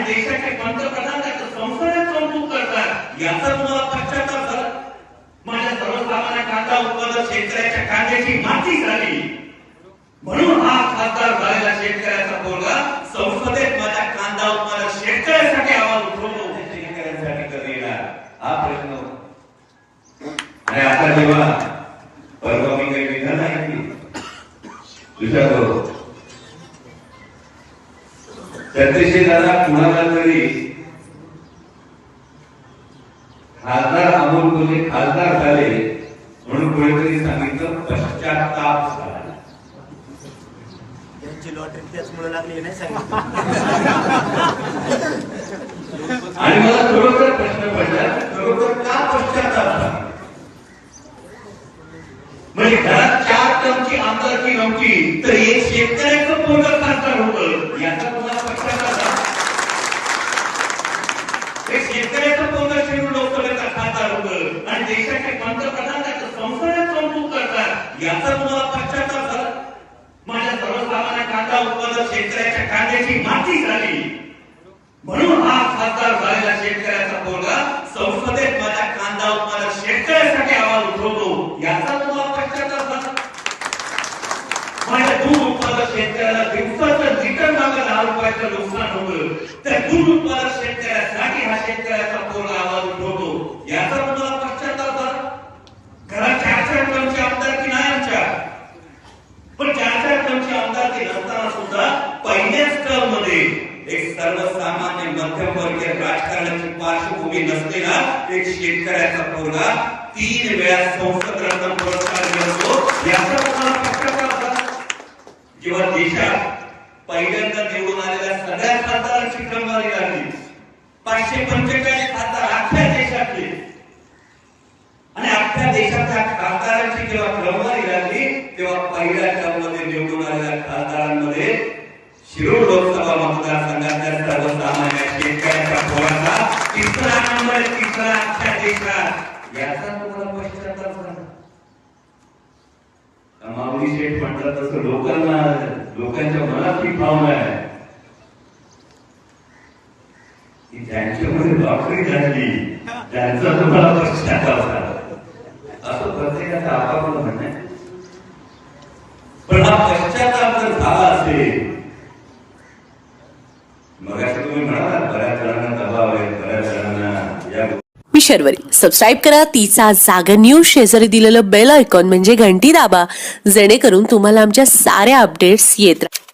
आणि देशाचे पंतप्रधान त्याचं संसदेत कौतुक करतात? याचा तुम्हाला पश्चाताप झाला. माझ्या सर्वसामान्य कांदा उत्पादक शेतकऱ्याच्या कांद्याची माती झाली. म्हणून हा खासदार झालेला शेतकऱ्याचा बोलगा संसदेत माझ्या कांदा उत्पादक शेतकऱ्यासाठी आवाज उठवतो. शेतकऱ्यांसाठी कधी येणार? हा प्रश्न. आणि आता जेव्हा परवा मी काही निघाला नाही विचारतो सत्यशील दादा कुणाला तरी खासदार अमोल कोल्हे खासदार झाले म्हणून कोणीतरी सांगितलं पश्चाताप झाला. आणि मला खरोखर प्रश्न पडला खरोखर का पश्चाताप म्हणजे घरात चार टनची आमदारकी नव्हती तर एक शेतकऱ्याचं पोरग खासदार होतं याचा तुम्हाला पश्चाताप झाला एक शेतकऱ्याचं लोकसभेचा खासदार होतं आणि देशाचे पंतप्रधान त्याचं संसदेत कौतुक करतात. याचा तुम्हाला पश्चाताप झाला माझ्या सर्वसामान्य कांदा उत्पादक शेतकऱ्याच्या कांद्याची माती झाली. म्हणून हा खासदार झालेला शेतकऱ्याचा संसदेत माझ्या कांदा उत्पादक शेतकऱ्यासाठी आवाज उठवतो. याचा तुम्हाला पश्चाताप झाला माझ्या दूध उत्पादक शेतकऱ्याला दिवसाचं लिटर मागे दहा रुपयाचं नुकसान होतं. त्या दूध उत्पादक शेतकऱ्याला शेतकऱ्याचा पोरगा आवाज उठवतो. याचा तुम्हाला पश्चाताप झाला घरात चार चार टनची आमदारकी नाही आमच्या? पण चार चार टनची ते नसताना सुद्धा पहिल्याच टर्ममध्ये एक सर्वसामान्य मध्यमवर्गीय राजकारणाची पार्श्वभूमी नसलेला एक शेतकऱ्याचा पोरगा तीन वेळा संसद रत्न पुरस्कार मिळतो. याचा तुम्हाला पश्चाताप झाला जेव्हा देशात पहिल्यांदा निवडून आलेल्या सगळ्या खासदारांची क्रमवारी लागली पाचशे पंचेचाळीस खासदार अख्ख्या देशातले. आणि अख्ख्या देशाच्या खासदारांची जेव्हा क्रमवारी लागली तेव्हा पहिल्या क्रममध्ये निवडून आलेल्या खासदारांमध्ये शिरूर लोकसभा मतदारसंघातल्या सर्वसामान्य शेतकऱ्यांचा पोराचा तिसरा नंबर तिसरा अख्ख्या देशात. याचा तुम्हाला पश्चाताप झाला माऊली शेठ म्हटलं तसं लोकांना लोकांच्या मनात ही भावना आहे की ज्यांच्यामध्ये नोकरी झाली. त्यांचा तुम्हाला पश्चाताप झाला. असं प्रत्येकाचं आपापलं म्हणणं आहे. पण हा पश्चाताप जर झाला असेल मग तुम्ही म्हणाला बऱ्याच जणांना दबाव आहे बऱ्याच जणांना या मी शर्वरी. सबस्क्राईब करा तिचा जागर न्यूज शेजारी दिलेलं बेल आयकॉन म्हणजे घंटी दाबा. जेणेकरून तुम्हाला आमच्या साऱ्या अपडेट्स येत राहतील